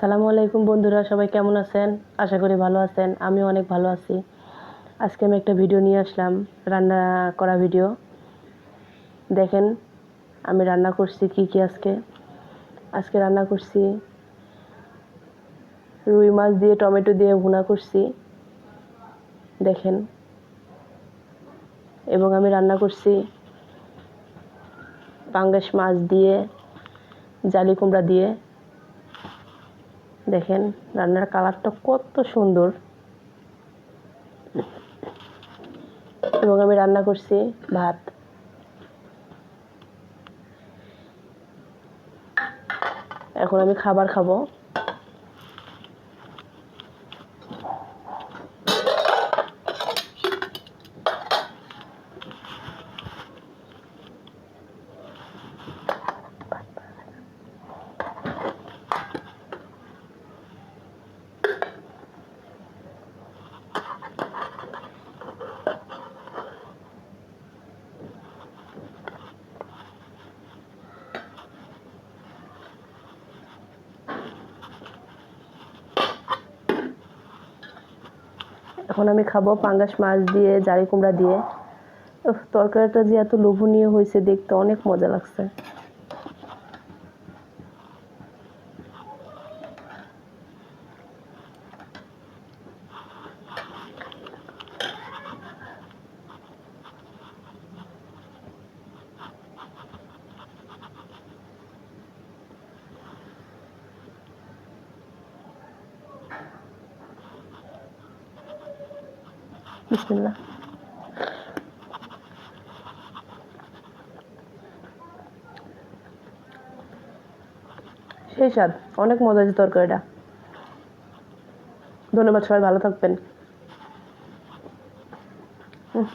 সালামু আলাইকুম বন্ধুরা, সবাই কেমন আছেন? আশা করি ভালো আছেন আমি অনেক ভালো আছি। আজকে আমি একটা ভিডিও নিয়ে আসলাম, রান্না করা ভিডিও। দেখেন, আমি রান্না করছি কি কি আজকে। আজকে রান্না করছি, রুই মাছ দিয়ে টমেটো দিয়ে ভুনা করছি, দেখেন। এবং আমি রান্না করছি পাঙ্গাস মাছ দিয়ে, জালি কুমড়া দিয়ে দেখেন রান্নার কালারটা কত সুন্দর। এবং আমি রান্না করছি ভাত। এখন আমি খাবার খাব। এখন আমি খাব পাঙ্গাস মাছ দিয়ে জারি কুমড়া দিয়ে তরকারিটা যে এত লোভনীয় হয়েছে দেখতে, অনেক মজা লাগছে। বিসমিল্লাহ। সেই স্বাদ অনেক মজা হয়েছে তরকারিটা ধন্যবাদ সবাই ভালো থাকবেন। হুম।